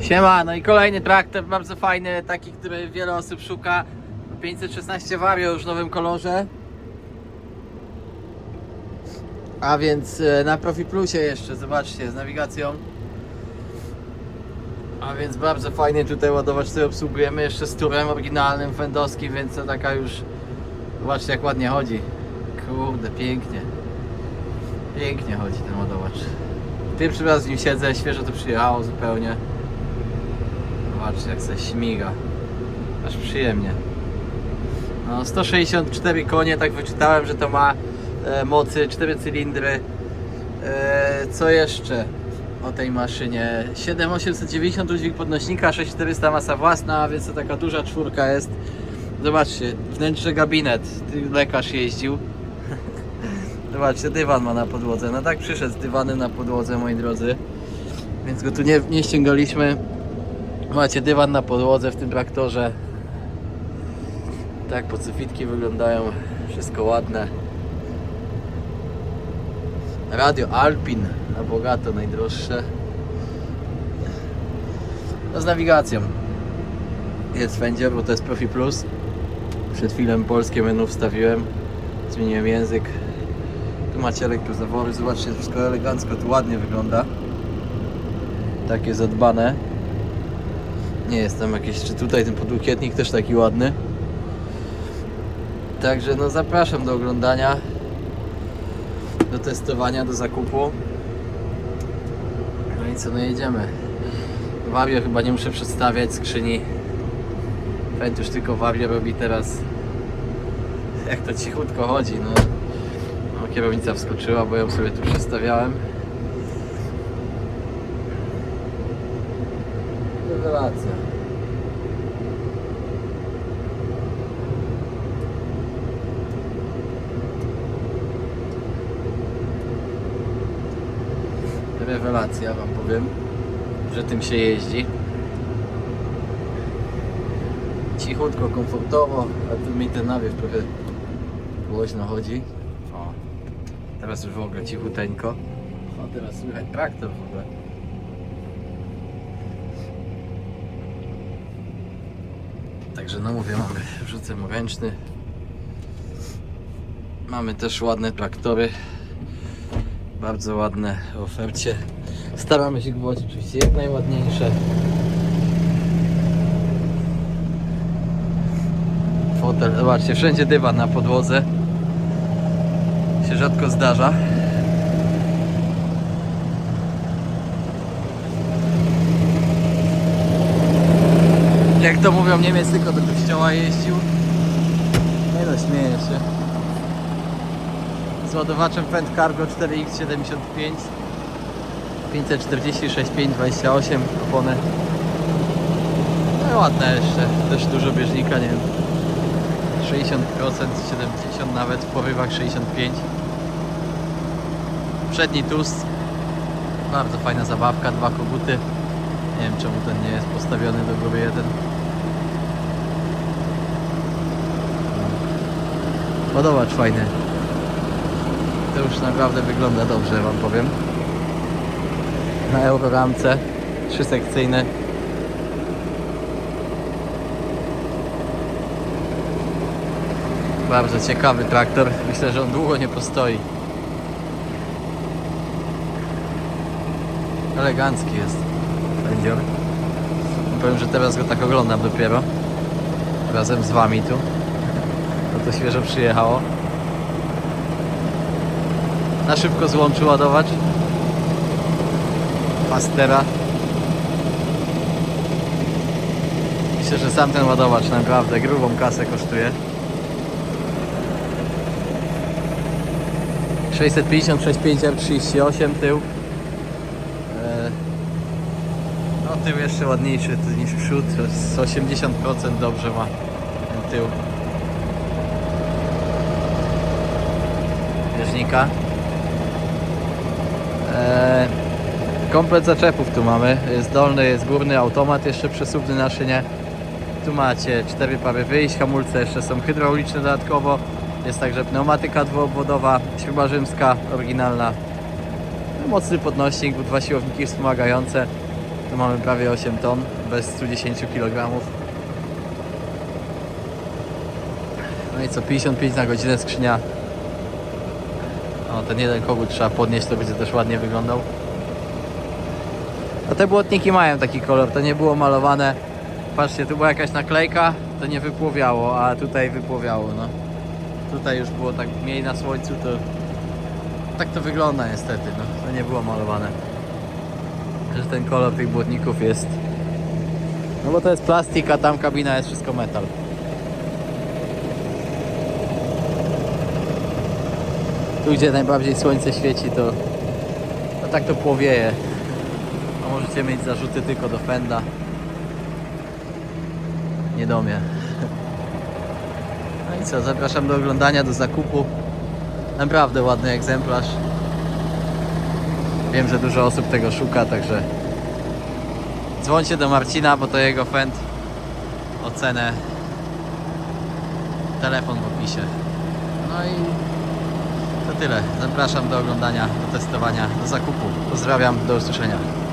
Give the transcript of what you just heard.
Siema, no i kolejny traktor, bardzo fajny, taki, który wiele osób szuka. 516 Vario już w nowym kolorze. A więc e, na Profi Plusie jeszcze, zobaczcie, z nawigacją. A więc bardzo fajnie tutaj ładowacz sobie obsługujemy, jeszcze z turem oryginalnym, fendowskim, więc to taka już... Zobaczcie jak ładnie chodzi. Kurde, pięknie. Pięknie chodzi ten ładowacz. Pierwszy raz w nim siedzę, świeżo to przyjechało zupełnie. Zobaczcie jak se śmiga. Aż przyjemnie. No 164 konie, tak wyczytałem, że to ma e, mocy, 4 cylindry. E, co jeszcze o tej maszynie? 7890 udźwig podnośnika, 6400 masa własna, więc to taka duża czwórka jest. Zobaczcie, wnętrze gabinet, lekarz jeździł. Zobaczcie, dywan ma na podłodze. No tak przyszedł z dywanem na podłodze, moi drodzy. Więc go tu nie, nie ściągaliśmy. Macie dywan na podłodze w tym traktorze. Tak pocyfitki wyglądają. Wszystko ładne. Radio Alpin na bogato najdroższe. No z nawigacją. Jest Fendier, bo to jest Profi Plus. Przed chwilą polskie menu wstawiłem. Zmieniłem język. Tu macie elektrozawory. Zobaczcie, wszystko elegancko, tu ładnie wygląda. Takie zadbane. Nie jest tam jakieś, czy tutaj ten podłokietnik też taki ładny. Także no zapraszam do oglądania, do testowania, do zakupu. No i co, no jedziemy. Wario chyba nie muszę przedstawiać skrzyni. Już tylko Wario robi teraz jak to cichutko chodzi, no. no kierownica wskoczyła, bo ją sobie tu przestawiałem. Rewelacja. Rewelacja wam powiem, że tym się jeździ. Cichutko, komfortowo, a tu mi ten nawiew trochę głośno chodzi. O, teraz już w ogóle cichuteńko. O, teraz słychać traktor w ogóle. Także no mówię, mamy rzucem ręczny. Mamy też ładne traktory. Bardzo ładne w ofercie. Staramy się kupować oczywiście jak najładniejsze. Fotel, zobaczcie, wszędzie dywan na podłodze. Się rzadko zdarza. Jak to mówią, Niemiec tylko do kościoła jeździł. Nie no, śmieję się. Z ładowaczem Fend Cargo 4X75 546 528 opony. No ładne jeszcze, też dużo bieżnika, nie wiem. 60%, 70 nawet, w porywach 65 Przedni tust Bardzo fajna zabawka, dwa koguty. Nie wiem czemu ten nie jest postawiony do góry jeden Podobacz fajny To już naprawdę wygląda dobrze wam powiem Na euroramce Trzysekcyjne Bardzo ciekawy traktor. Myślę, że on długo nie postoi. Elegancki jest Fendior. Powiem, że teraz go tak oglądam dopiero. Razem z wami tu. No to świeżo przyjechało. Na szybko złączy ładowacz. Pastera. Myślę, że sam ten ładowacz naprawdę grubą kasę kosztuje. 656 5R38 tył. E, No tył jeszcze ładniejszy niż przód, z 80% dobrze ma ten tył. Bieżnika. E, Komplet zaczepów tu mamy. Jest dolny, jest górny, automat jeszcze przesuwny na szynie. Tu macie cztery pary wyjść, hamulce jeszcze są hydrauliczne dodatkowo. Jest także pneumatyka dwuobwodowa, śruba rzymska, oryginalna. No, Mocny podnośnik, dwa siłowniki wspomagające. Tu mamy prawie 8 ton, bez 110 kg. No i co, 55 na godzinę skrzynia. O, ten jeden kogut trzeba podnieść, to będzie też ładnie wyglądał. A te błotniki mają taki kolor, to nie było malowane. Patrzcie, tu była jakaś naklejka, to nie wypłowiało, a tutaj wypłowiało, no. Tutaj już było tak mniej na słońcu, to tak to wygląda niestety, no. To nie było malowane. Że ten kolor tych błotników jest... No bo to jest plastik, a tam kabina jest wszystko metal. Tu gdzie najbardziej słońce świeci to, tak to płowieje. A możecie mieć zarzuty tylko do fenda. Nie do mnie. No i co, zapraszam do oglądania, do zakupu. Naprawdę ładny egzemplarz. Wiem, że dużo osób tego szuka, także dzwońcie do Marcina, bo to jego fend. Ocenę. Telefon w opisie. No i to tyle. Zapraszam do oglądania, do testowania, do zakupu. Pozdrawiam, do usłyszenia.